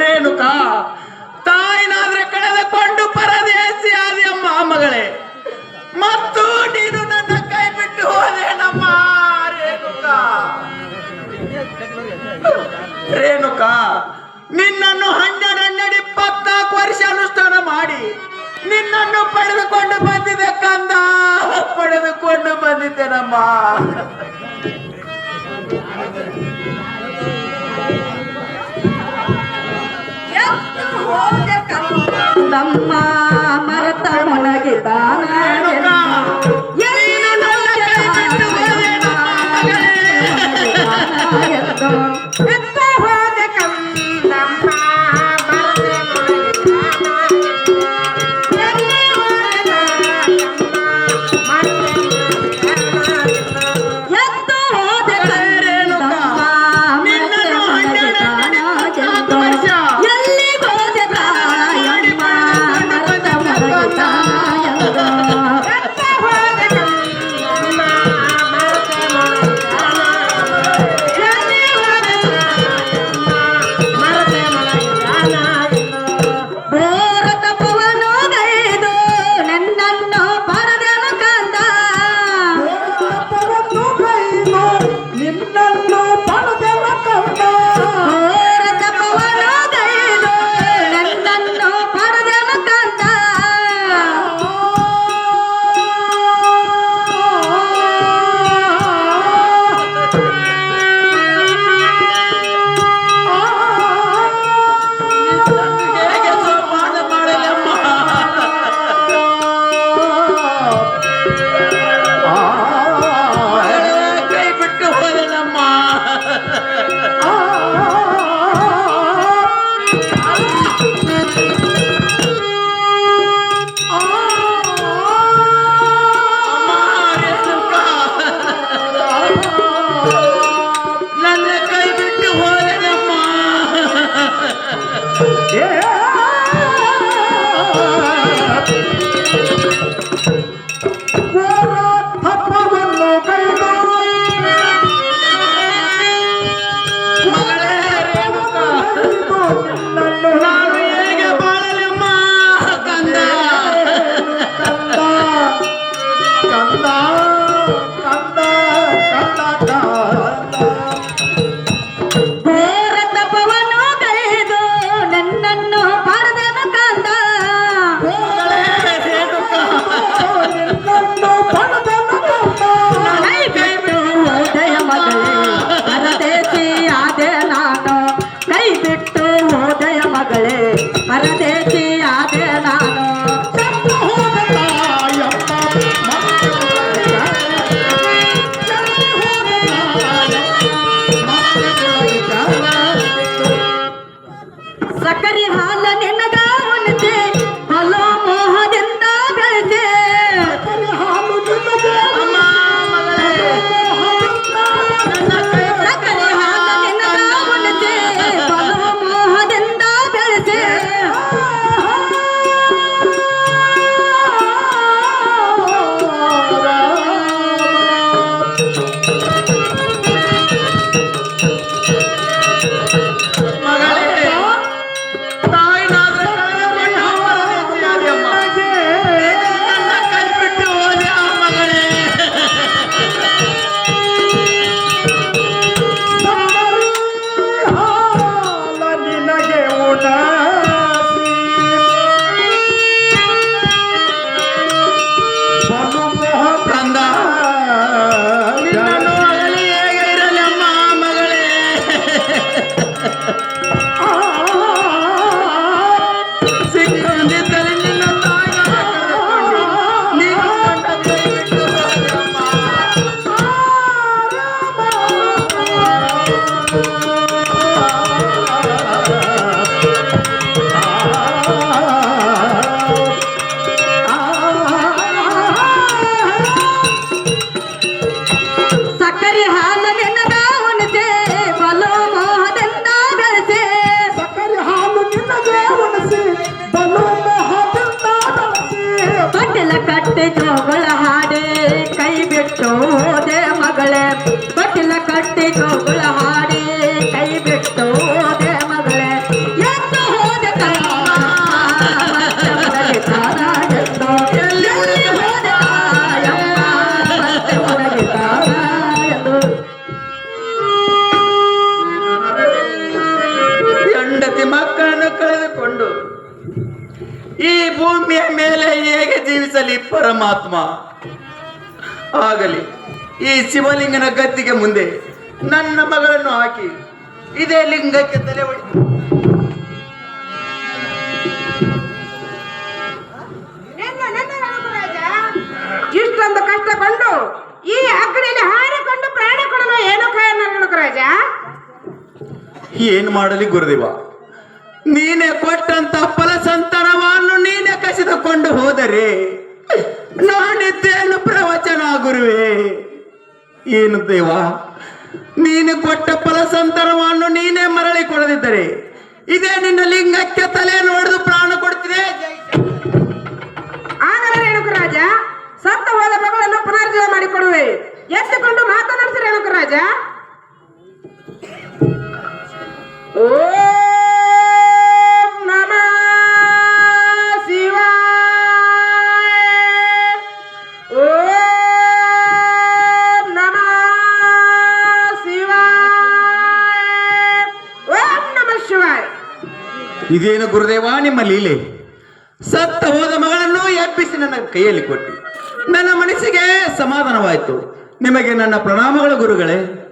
ರೇಣುಕಾ, ತಾಯಿನಾದ್ರೆ ಕಳೆದುಕೊಂಡು ಆದಿ ಅಮ್ಮ ಮಗಳೇ. ಮತ್ತು ನೀನು ನನ್ನ ಕೈ ಬಿಟ್ಟು ಹೋದೇನಮ್ಮ ರೇಣುಕಾ. ರೇಣುಕಾ, ನಿನ್ನನ್ನು ಹನ್ನೆರಡು ಇಪ್ಪತ್ನಾಲ್ಕು ವರ್ಷ ಅನುಷ್ಠಾನ ಮಾಡಿ, ನಿನ್ನನ್ನು ಪಡೆದುಕೊಂಡು ಬಂದಿದೆ ಕಂದ. ಪಡೆದುಕೊಂಡು ಬಂದಿದ್ದೇನಮ್ಮ బ్రహ్మా ನಿನ್ನನ್ನು ತಳದೆ నన్ను నా ಹರದೆ ಎಬ್ಬಿಸಲಿ ಪರಮಾತ್ಮ? ಆಗಲಿ ಈ ಶಿವಲಿಂಗನ ಗದ್ದಿಗೆ ಮುಂದೆ ನನ್ನ ಮಗಳನ್ನು ಹಾಕಿ ಇದೇ ಲಿಂಗಕ್ಕೆ ತಲೆ ಹೊಡಿ ನಿನ್ನ ನಿನ್ನ ರಣಕರಾಜ ಇಷ್ಟೊಂದು ಕಷ್ಟಕೊಂಡು ಈ ಅಗ್ನಿಯಲ್ಲಿ ಹಾರಿಕೊಂಡು ಪ್ರಾಣ ಕೊಡಲು ಏನು ಕಾಯ ರಾಜ? ಏನು ಮಾಡಲಿ ಗುರುದೇವ? ನೀನೆ ಕೊಟ್ಟಂತ ಫಲ ಸಂತಾನವನ್ನು ನೀನೆ ಕಸಿದುಕೊಂಡು ಹೋದರೆ ನಾನಿದ್ದೇನು ಪ್ರವಚನ ಗುರುವೇ? ಏನು ದೇವ? ನೀನು ಕೊಟ್ಟ ಫಲ ಸಂತಾನವನ್ನು ನೀನೇ ಮರಳಿ ಕೊಡದಿದ್ದರೆ ಇದೇ ನಿನ್ನ ಲಿಂಗಕ್ಕೆ ತಲೆ ನೋಡಿದು ಪ್ರಾಣ ಕೊಡ್ತಿದೆ ರಾಜ ಆಗಲೇ ರೇಣುಕರಾಜ ಸತ್ತ ಹೋದ ಮಗಳನ್ನು ಪುನರ್ಜೀವ ಮಾಡಿಕೊಡುವೆ. ಎತ್ತುಕೊಂಡು ಮಾತನಾಡಿಸಿ ರೇಣುಕರಾಜ ಓಂ ಇದೇನು ಗುರುದೇವ, ನಿಮ್ಮ ಲೀಲೆ? ಸತ್ತ ಹೋದ ಮಗಳನ್ನು ಎಬ್ಬಿಸಿ ನನ್ನ ಕೈಯಲ್ಲಿ ಕೊಟ್ಟು. ನನ್ನ ಮನಸ್ಸಿಗೆ ಸಮಾಧಾನವಾಯಿತು. ನಿಮಗೆ ನನ್ನ ಪ್ರಣಾಮಗಳು ಗುರುಗಳೇ.